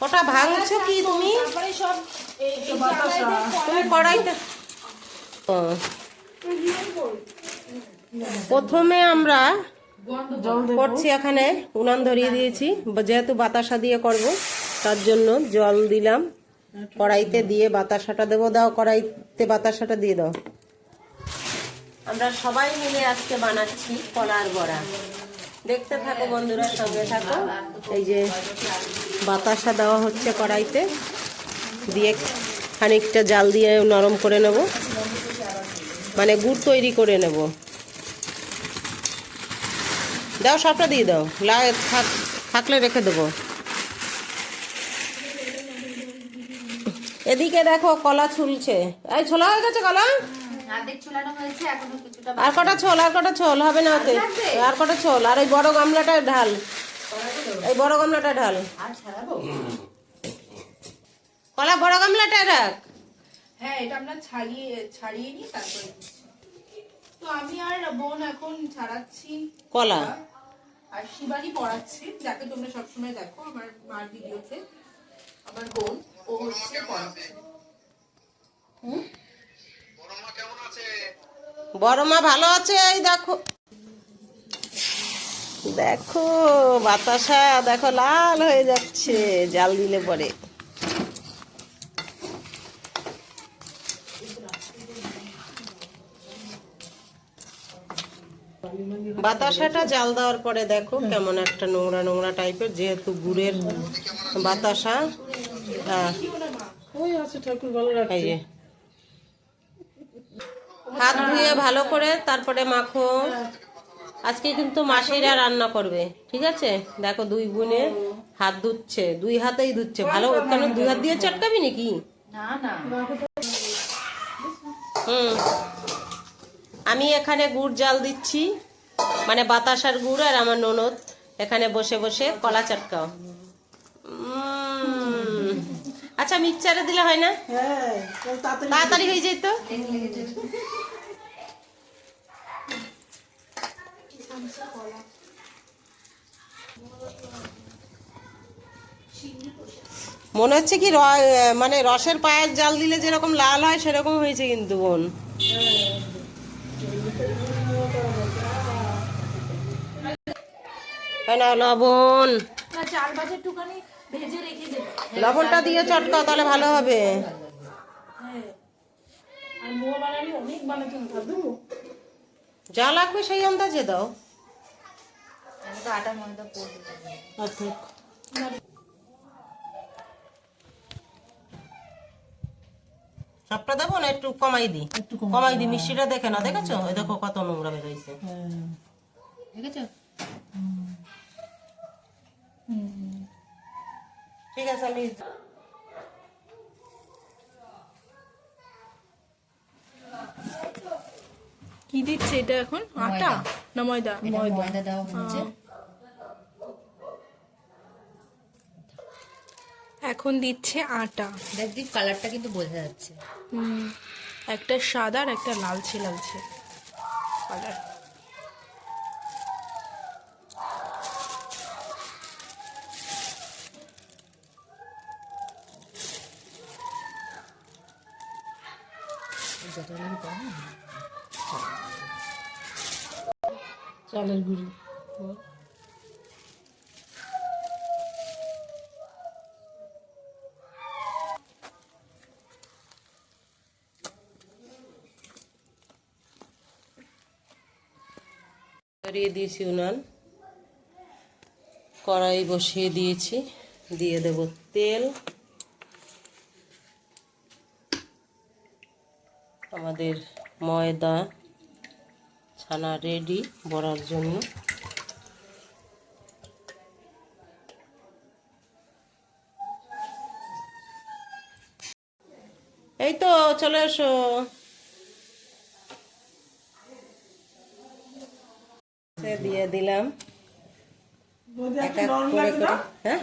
ওটা ভাঙছো কি তুমি? তুমি কড়াইতে ও। প্রথমে আমরা করছি এখানে উনান ধরিয়ে দিয়েছি। যেহেতু বাতাসা দিয়ে করব তার জন্য জল দিলাম। কড়াইতে দিয়ে বাতাসাটা দেবো দাও কড়াইতে বাতাসাটা দিয়ে দাও। আমরা সবাই মিলে আজকে বানাচ্ছি কলার বড়া। দেখতে থাকো বন্ধুরা, সঙ্গে থাকো। এই যে বাতাসা দেওয়া হচ্ছে কড়াইতে। দিয়ে খানিকটা জাল দিয়ে নরম করে নেব। মানে গুড় তৈরি করে নেব। দাও, সবটা দিয়ে দাও। লা, থাক- থাকলে রেখে দেবো। এদিকে দেখো, কলা ছুলছে। এই, ছোলা হয়ে গেছে কলা? অর্ধেক চুলানো হয়েছে এখনও কিছুটা আর কটা ছোল আর কটা ছোল হবে না ওতে? আর কটা ছোল? আর ওই বড় গামলাটা ঢাল। এই বড় গামলাটা ঢাল। আর ছাড়াবো? কলা বড় গামলাটা রাখ। হ্যাঁ এটা আমরা ছাড়িয়ে ছাড়িয়ে নিই তারপরে তো আমি আর বোন এখন ছাড়াচ্ছি কলা? আর শিবানী পড়াচ্ছি যাকে তোমরা সবসময় দেখো আমার মার ভিডিওতে। আমার বোন ও হচ্ছে পড়াচ্ছে। বড় মা ভালো আছে? এই দেখো। দেখো বাতাসা দেখো লাল হয়ে যাচ্ছে জাল দিলে পরে। বাতাসাটা জাল দেওয়ার পরে দেখো কেমন একটা নোংরা নোংরা টাইপের যেহেতু গুড়ের বাতাসা। হ্যাঁ ওই আছে ঠাকুর ভালো হাত ধুয়ে ভালো করে তারপরে মাখো। আজকে কিন্তু মাসিরা রান্না করবে ঠিক আছে? দেখো দুই বোনে হাত ধুচ্ছে দুই হাতেই ধুচ্ছে। ভালো কেন দুই হাত দিয়ে চটকাবি নাকি? না না। হুম। আমি এখানে গুড় জাল দিচ্ছি মানে বাতাসার গুড় আর আমার ননদ এখানে বসে বসে কলা চটকাও। আচ্ছা মিক্সচারে দিলে হয় না? হ্যাঁ তাড়াতাড়ি তাড়াতাড়ি হয়ে যেত? মনে হচ্ছে কি মানে রসের পায়ের জাল দিলে যেরকম লাল হয় সেরকম হয়েছে কিন্তু বোন। হয় লবণ লবণটা দিয়ে চটকাও তাহলে ভালো হবে। হ্যাঁ। যা লাগবে সেই আন্দাজে দাও। আটা ময়দা আচ্ছা সবটা দেবো না একটু কমাই দিই? একটু কমাই দিই মিষ্টিটা দেখে না দেখেছ? ওই দেখো কত নোংরা বেরোইছে। হ্যাঁ। ঠিক আছে ঠিক আছে আমি কি দিচ্ছে এটা এখন? আটা না ময়দা? এটা ময়দা দেওয়া হচ্ছে এখন দিচ্ছে আটা। দেখ দিক কালারটা কিন্তু বোঝা যাচ্ছে। হুম একটা সাদা আর একটা লালচে লালচে কালার চালের গুঁড়ি। করিয়ে দিয়েছি উনান। কড়াই বসিয়ে দিয়েছি। দিয়ে দেব তেল। আমাদের ময়দা ছানা রেডি বড়ার জন্য। এই তো চলে এসো। দিয়ে দিলাম। এক এক করে করে হ্যাঁ?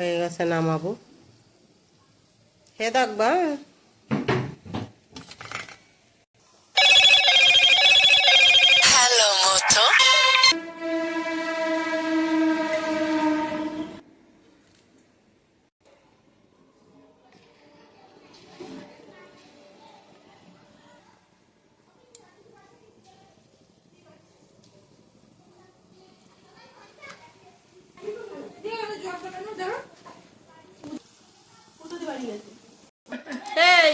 হয়ে গেছে নামাবো। হে থাকবা হ্যাঁ? এই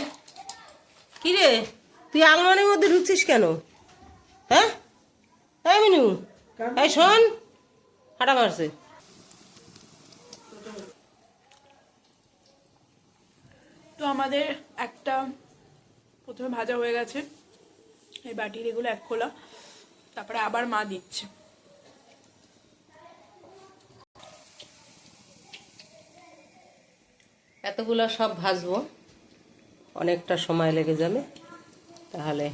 কিরে? তুই আলমারির মধ্যে ঢুকছিস কেন? হ্যাঁ? তাই মিনু এই শোন হাঁটা মারছে। তো আমাদের একটা প্রথমে ভাজা হয়ে গেছে। এই বাটির এগুলো এক খোলা। তারপরে আবার মা দিচ্ছে। এতগুলো সব ভাজবো। অনেকটা সময় লেগে যাবে। তাহলে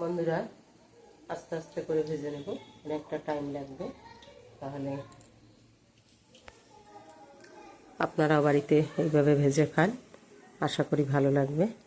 বন্ধুরা, আস্তে আস্তে করে ভেজে নেব। অনেকটা টাইম লাগবে। তাহলে আপনারা বাড়িতে এইভাবে ভেজে খান। আশা করি ভালো লাগবে।